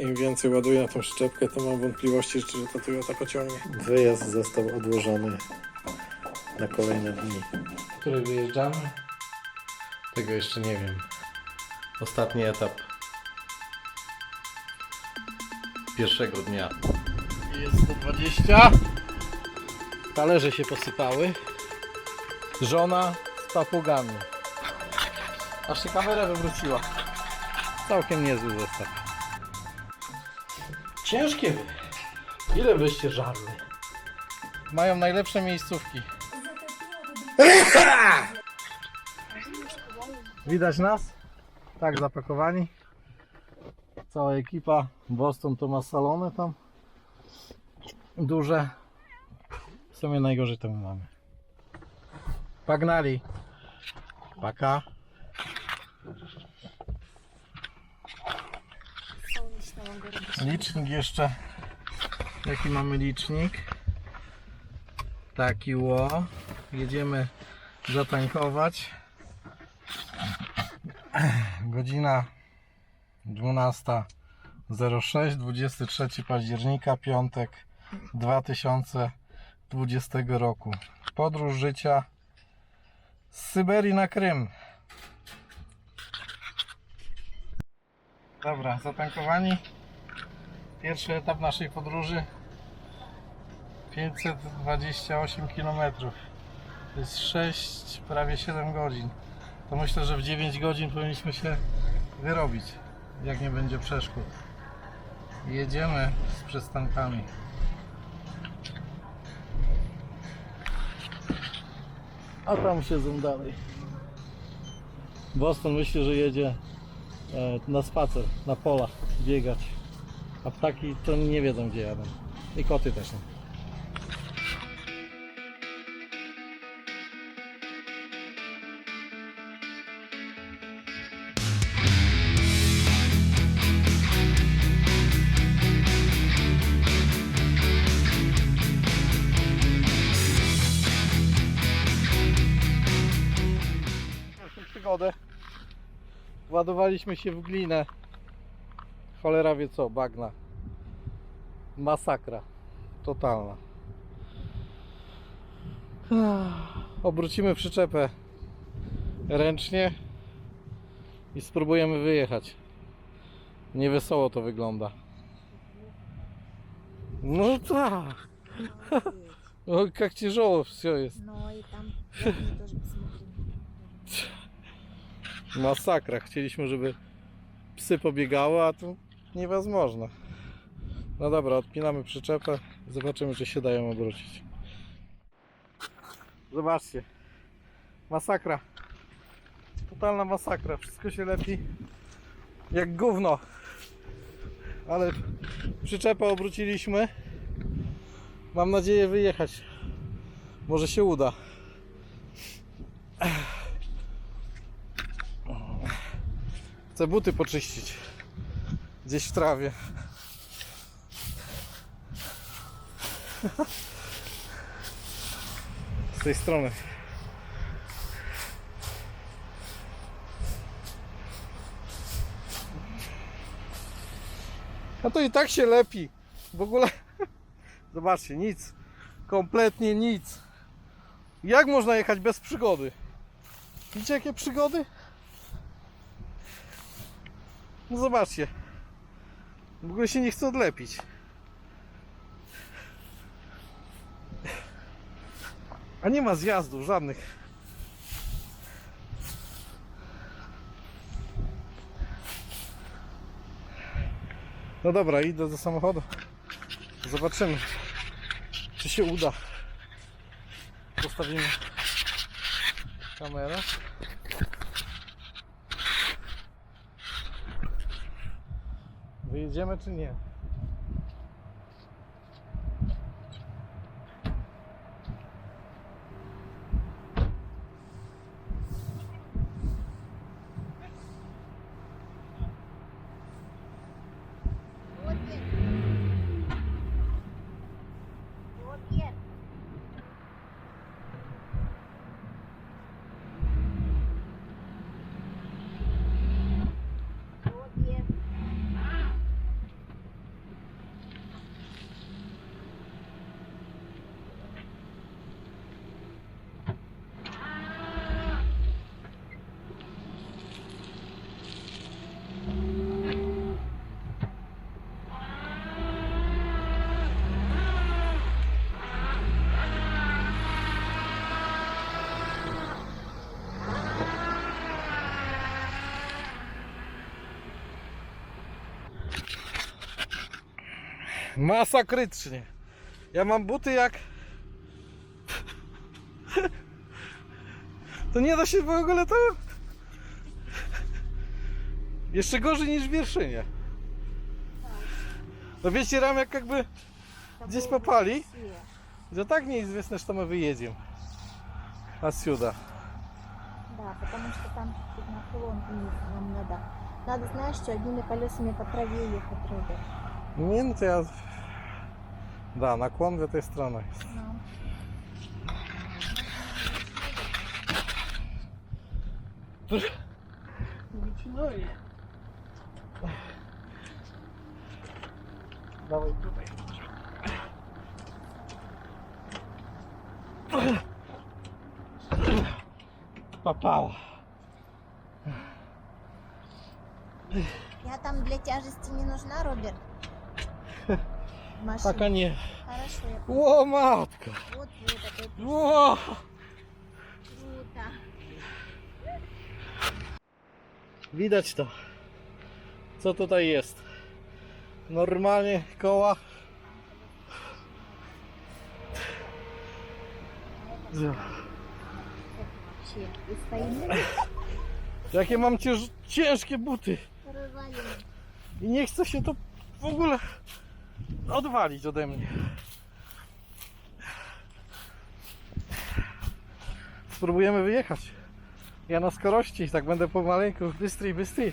im więcej ładuję na tą szczepkę, to mam wątpliwości, czy ta Toyota pociągnie. Wyjazd został odłożony na kolejne dni. W które wyjeżdżamy? Tego jeszcze nie wiem. Ostatni etap pierwszego dnia. Jest 120. Talerze się posypały. Żona z papugami. Aż się kamera wywróciła. Całkiem niezły zestaw. Ciężkie wy. Ile byście żarli? Mają najlepsze miejscówki. Widać nas? Tak zapakowani. Cała ekipa. Boston to ma salony tam. Duże. W sumie najgorzej to my mamy. Pagnali. Paka. Licznik jeszcze. Jaki mamy licznik? Taki ło. Jedziemy zatankować. Godzina 12.06, 23 października, piątek 2020 roku. Podróż życia z Syberii na Krym. Dobra, zatankowani. Pierwszy etap naszej podróży 528 km. To jest 6, prawie 7 godzin. To myślę, że w 9 godzin powinniśmy się wyrobić, jak nie będzie przeszkód. Jedziemy z przystankami. A tam siedzą dalej. Boston myśli, że jedzie e, na spacer, na pola, biegać. A ptaki to nie wiedzą gdzie jadą. I koty też nie. Przygodę. Władowaliśmy się w glinę cholera wie co, bagna. Masakra. Totalna. Obrócimy przyczepę ręcznie i spróbujemy wyjechać. Niewesoło to wygląda. No tak. No, jak ciężko wszystko jest. No i tam Masakra. Chcieliśmy, żeby psy pobiegały, a tu niewozможно. No dobra, odpinamy przyczepę. Zobaczymy, czy się dają obrócić. Zobaczcie. Masakra. Totalna masakra. Wszystko się lepi jak gówno. Ale przyczepę obróciliśmy. Mam nadzieję wyjechać. Może się uda. Chcę buty poczyścić. Gdzieś w trawie. Z tej strony. A to i tak się lepi. W ogóle. Zobaczcie, nic. Kompletnie nic. Jak można jechać bez przygody? Widzicie jakie przygody? No zobaczcie. W ogóle się nie chce odlepić. A nie ma zjazdów żadnych. No dobra, idę do samochodu. Zobaczymy, czy się uda. Postawimy kamerę. Wyjedziemy czy nie? Masakrycznie. Ja mam buty jak... To nie da się w ogóle to... Jeszcze gorzej niż w Wierszynie. No wiecie, ram jak jakby Здесь попали? Все. Да так неизвестно, что мы выедем отсюда. Да, потому что там чуть наклон вниз нам надо. Надо, знаешь, что одними колесами по траве ехать, Роберт. Минты от... Да, на кон этой страны. Да. Давай, давай. Попал. Я там для тяжести не нужна, Роберт. В машине. Пока не. Хорошо, я О, матка! вот вот это О! круто. Widać to. Co tutaj jest? Normalnie koła. Вообще, и стоим Jakie mam cięż, ciężkie buty. развалины. I nie chce się to w ogóle odwalić ode mnie. Spróbujemy wyjechać. Ja na skorości, tak będę pomaleńku, bystry, bystry.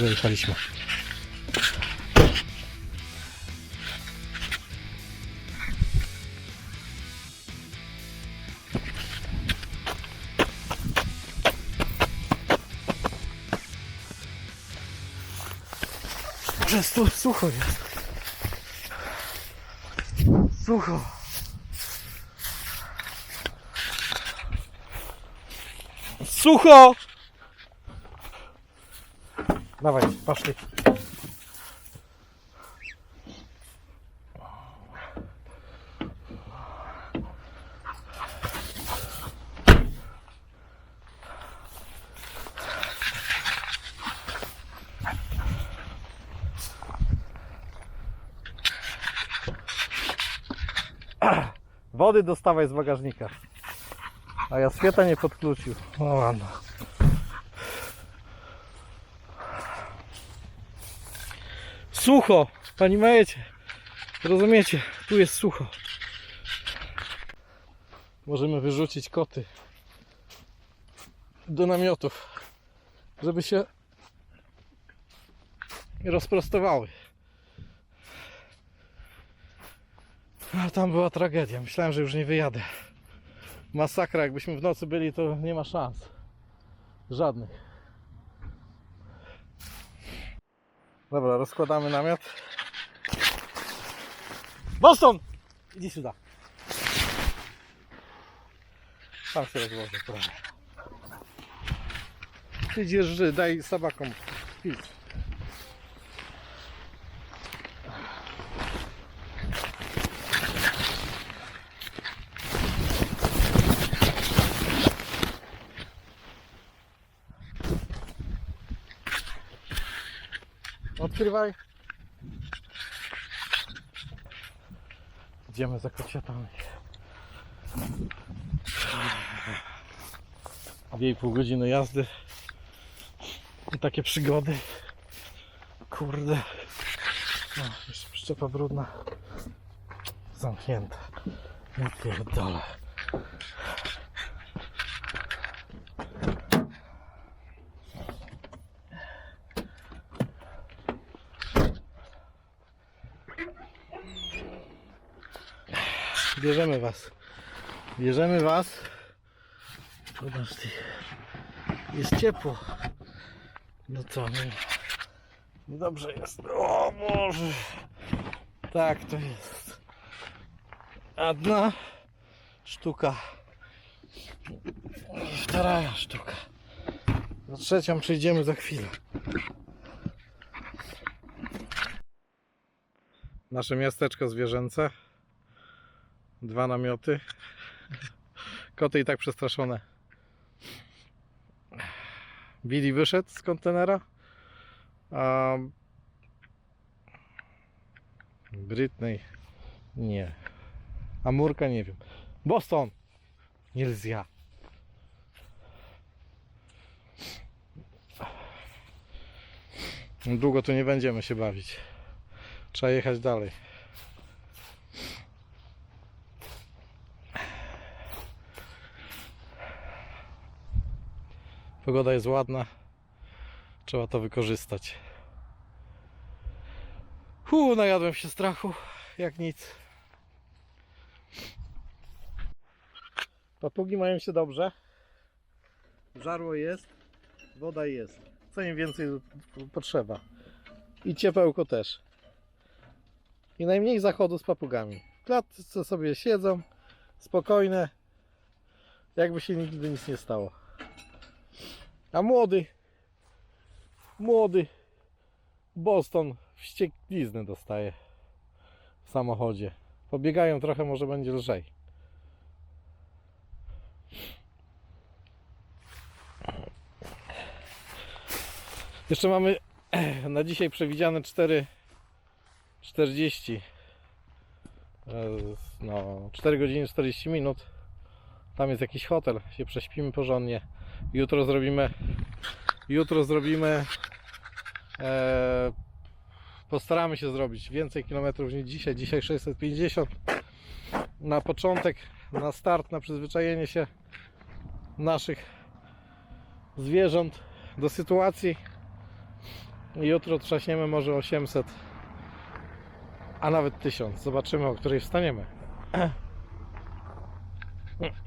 że jechaliśmy. Że tu sucho jest. Sucho. Sucho! Dawaj, paszli. Wody dostawaj z bagażnika. A ja świeta nie podkluczył. No ładno. Sucho, pani majecie. Rozumiecie? Tu jest sucho. Możemy wyrzucić koty do namiotów, żeby się rozprostowały. A tam była tragedia. Myślałem, że już nie wyjadę. Masakra, jakbyśmy w nocy byli, to nie ma szans. Żadnych. Dobra, rozkładamy namiot. Boston! Idź sюда. Tam się rozłożę prawie. Ty dzierży, daj sobakom pić. Odkrywaj. Idziemy za kociatami. Dwie i pół godziny jazdy. I takie przygody. Kurde. No, jeszcze przyczepa brudna. Zamknięta. Ja pierdolę. Bierzemy was. Bierzemy was. Zobacz ty. Jest ciepło. No co, no. Dobrze jest. O Boże. Tak to jest. Jedna sztuka. Wtaraja sztuka. Na trzecią przyjdziemy za chwilę. Nasze miasteczko zwierzęce dwa namioty. Koty i tak przestraszone. Billy wyszedł z kontenera. A Britney nie. Amurka nie wiem. Boston! Nielzja. Długo tu nie będziemy się bawić. Trzeba jechać dalej. Pogoda jest ładna. Trzeba to wykorzystać. Hu, najadłem się strachu, jak nic. Papugi mają się dobrze. Żarło jest, woda jest. Co im więcej potrzeba. I ciepełko też. I najmniej zachodu z papugami. W klatce sobie siedzą, spokojne, jakby się nigdy nic nie stało. A młody, młody Boston wściekliznę dostaje w samochodzie. Pobiegają trochę, może będzie lżej. Jeszcze mamy na dzisiaj przewidziane 4.40 E, no 4 godziny 40 minut tam jest jakiś hotel się prześpimy porządnie jutro zrobimy jutro zrobimy e, postaramy się zrobić więcej kilometrów niż dzisiaj. Dzisiaj 650 na początek na start na przyzwyczajenie się naszych zwierząt do sytuacji. Jutro trzaśniemy może 800 a nawet 1000 zobaczymy o której wstaniemy.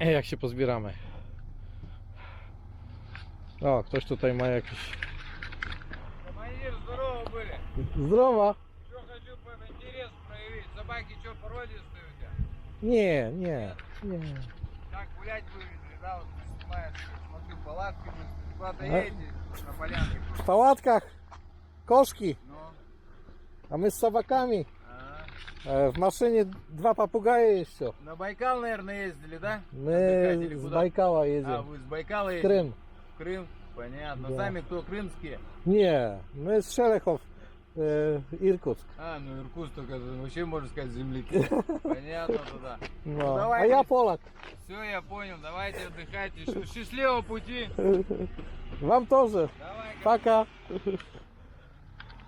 Jak się pozbieramy А кто что має якийсь. Командир, здорово были. Здорово. Что хочу інтерес проявить. Собаки что породистые у тебя? Не, не, не. Так гулять вы видели, да, вот снимаешь, смотрю, палатки мы куда-то а? едете на полянке. В палатках? Кошки? Ну. А мы с собаками? А? Э, в машине два попугая и все. На Байкал, наверное, ездили, да? Мы с Байкала ездили. А, вы с Байкала ездили? Крым. Крым? Понятно. Да. Сами кто, крымские? Nie, my z Szelechow, e, Irkutsk. А, ну Иркутск только вообще, можно сказать, земляки. Понятно туда. No. A dawaj. ja Polak. Все, я понял. Давайте отдыхайте. Счастливого пути. Wam тоже. Давай. Paka.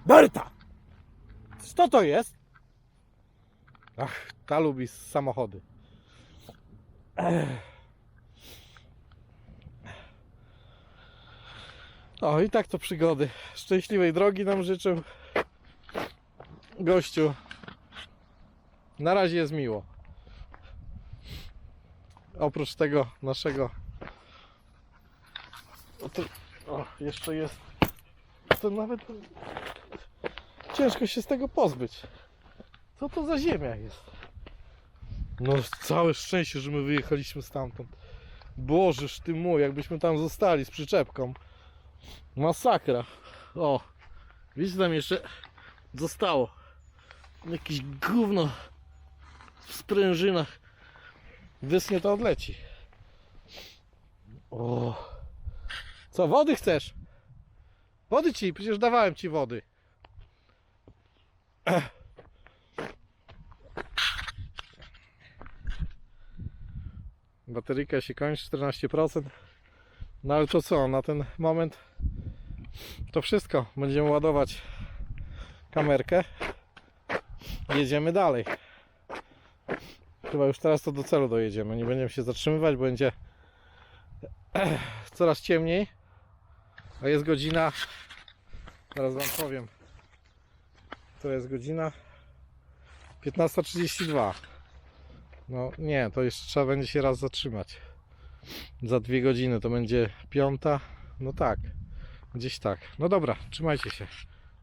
Berta! Co to jest? Ach, ta lubi samochody. Ech. O, i tak to przygody. Szczęśliwej drogi nam życzę. Gościu. Na razie jest miło. Oprócz tego naszego. O, to... o jeszcze jest. To nawet. Ciężko się z tego pozbyć. Co to za ziemia jest? No, całe szczęście, że my wyjechaliśmy stamtąd. Bożeż ty mój, jakbyśmy tam zostali z przyczepką. Masakra. O, widzicie tam jeszcze zostało. Jakieś gówno w sprężynach. Wysnie to odleci. O. Co, wody chcesz? Wody ci, przecież dawałem ci wody. Bateryjka się kończy, 14%. No ale to co, na ten moment to wszystko. Będziemy ładować kamerkę. Jedziemy dalej. Chyba już teraz to do celu dojedziemy. Nie będziemy się zatrzymywać, będzie coraz ciemniej. A jest godzina. Zaraz wam powiem. To jest godzina 15.32. No nie, to jeszcze trzeba będzie się raz zatrzymać. Za dwie godziny to będzie piąta. No tak, gdzieś tak. No dobra, trzymajcie się.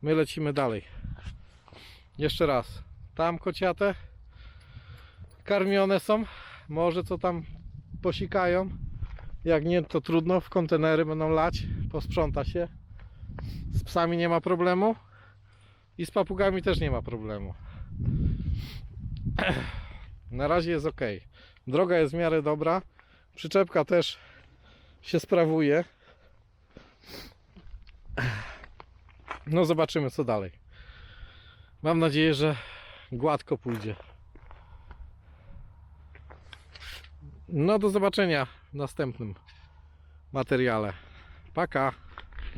My lecimy dalej. Jeszcze raz. Tam kociate. Karmione są. Może co tam posikają. Jak nie, to trudno. W kontenery będą lać. Posprząta się. Z psami nie ma problemu. I z papugami też nie ma problemu. Na razie jest ok. Droga jest w miarę dobra. Przyczepka też się sprawuje. No zobaczymy co dalej. Mam nadzieję, że gładko pójdzie. No do zobaczenia w następnym materiale. Paka.